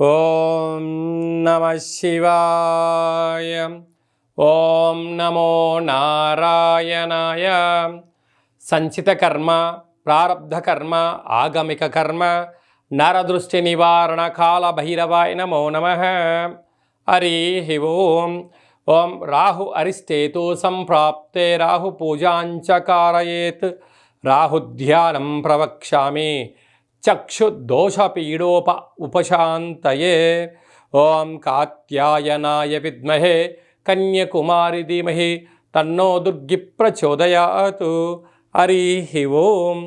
ఓం నమ శివాయ. ఓం నమో నారాయణాయ. సంచిత కర్మ ప్రారబ్ధ కర్మ ఆగమిక కర్మ నరదృష్టి నివారణ కాల భైరవాయ నమో నమ. హరి ఓం. ఓం రాహు అరిష్టేతు సంప్రాప్తే రాహు పూజాంచ కారయేత్ రాహుధ్యానం ప్రవక్ష్యామి. చక్షుర్దోషపీడోప ఉపశాంతయే ఓం కాత్యాయనాయ విద్మహే కన్యకుమారి ధీమహి తన్నో దుర్గి ప్రచోదయాతు హరి ఓం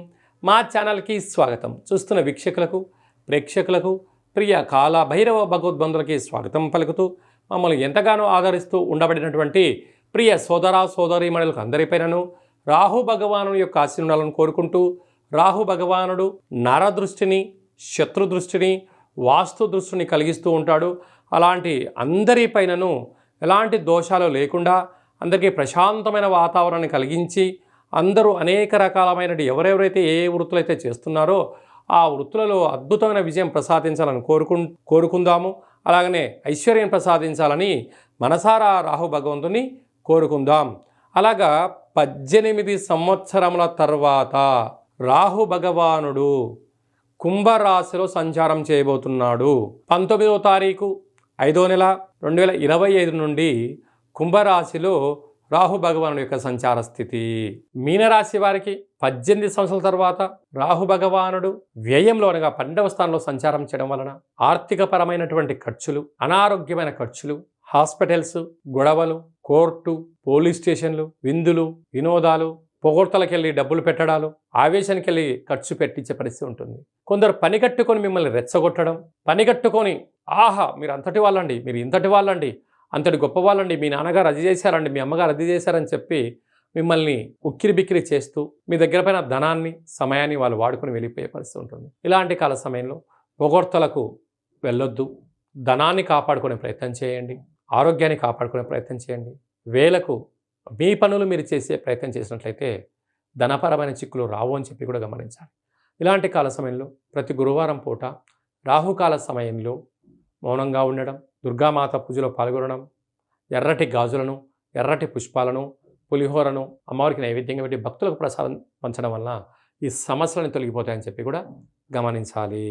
మా ఛానల్కి స్వాగతం. చూస్తున్న వీక్షకులకు ప్రేక్షకులకు ప్రియ కాల భైరవ భగవద్బంధులకి స్వాగతం పలుకుతూ మమ్మల్ని ఎంతగానో ఆదరిస్తూ ఉండబడినటువంటి ప్రియ సోదర సోదరీమణులకు అందరిపైనను రాహు భగవాను యొక్క ఆశీర్వాదాలను కోరుకుంటూ రాహు భగవానుడు నరదృష్టిని శత్రు దృష్టిని వాస్తు దృష్టిని కలిగిస్తూ ఉంటాడు. అలాంటి అందరిపైనను ఎలాంటి దోషాలు లేకుండా అందరికీ ప్రశాంతమైన వాతావరణాన్ని కలిగించి అందరూ అనేక రకాలమైన ఎవరెవరైతే ఏ ఏ వృత్తులు అయితే చేస్తున్నారో ఆ వృత్తులలో అద్భుతమైన విజయం ప్రసాదించాలని కోరుకు కోరుకుందాము. అలాగనే ఐశ్వర్యం ప్రసాదించాలని మనసారా రాహు భగవంతుని కోరుకుందాం. అలాగా పద్దెనిమిది సంవత్సరముల తర్వాత రాహు భగవానుడు కుంభరాశిలో సంచారం చేయబోతున్నాడు. పంతొమ్మిదవ తారీఖు ఐదో నెల రెండు వేల ఇరవై ఐదు నుండి కుంభరాశిలో రాహు భగవానుడు యొక్క సంచార స్థితి. మీనరాశి వారికి పద్దెనిమిది సంవత్సరాల తర్వాత రాహు భగవానుడు వ్యయంలో అనగా పన్నెండవ స్థానంలో సంచారం చేయడం వలన ఆర్థికపరమైనటువంటి ఖర్చులు అనారోగ్యమైన ఖర్చులు హాస్పిటల్స్ గొడవలు కోర్టు పోలీస్ స్టేషన్లు విందులు వినోదాలు పొగడ్తలకెళ్ళి డబ్బులు పెట్టడాలు ఆవేశానికి వెళ్ళి ఖర్చు పెట్టించే పరిస్థితి ఉంటుంది. కొందరు పని కట్టుకొని మిమ్మల్ని రెచ్చగొట్టడం పని కట్టుకొని ఆహా మీరు అంతటి వాళ్ళండి మీరు ఇంతటి వాళ్ళండి అంతటి గొప్ప వాళ్ళండి మీ నాన్నగారు అది చేశారండి మీ అమ్మగారు అది చేశారని చెప్పి మిమ్మల్ని ఉక్కిరి బిక్కిరి చేస్తూ మీ దగ్గర పైన ధనాన్ని సమయాన్ని వాళ్ళు వాడుకొని వెళ్ళిపోయే పరిస్థితి ఉంటుంది. ఇలాంటి కాల సమయంలో పొగొడతలకు వెళ్ళొద్దు. ధనాన్ని కాపాడుకునే ప్రయత్నం చేయండి ఆరోగ్యాన్ని కాపాడుకునే ప్రయత్నం చేయండి. వేలకు మీ పనులు మీరు చేసే ప్రయత్నం చేసినట్లయితే ధనపరమైన చిక్కులు రావు అని చెప్పి కూడా గమనించాలి. ఇలాంటి కాల సమయంలో ప్రతి గురువారం పూట రాహుకాల సమయంలో మౌనంగా ఉండడం దుర్గామాత పూజలో పాల్గొనడం ఎర్రటి గాజులను ఎర్రటి పుష్పాలను పులిహోరను అమ్మవారికి నైవేద్యంగా పెట్టి భక్తులకు ప్రసాదం పంచడం వలన ఈ సమస్యలను తొలగిపోతాయని చెప్పి కూడా గమనించాలి.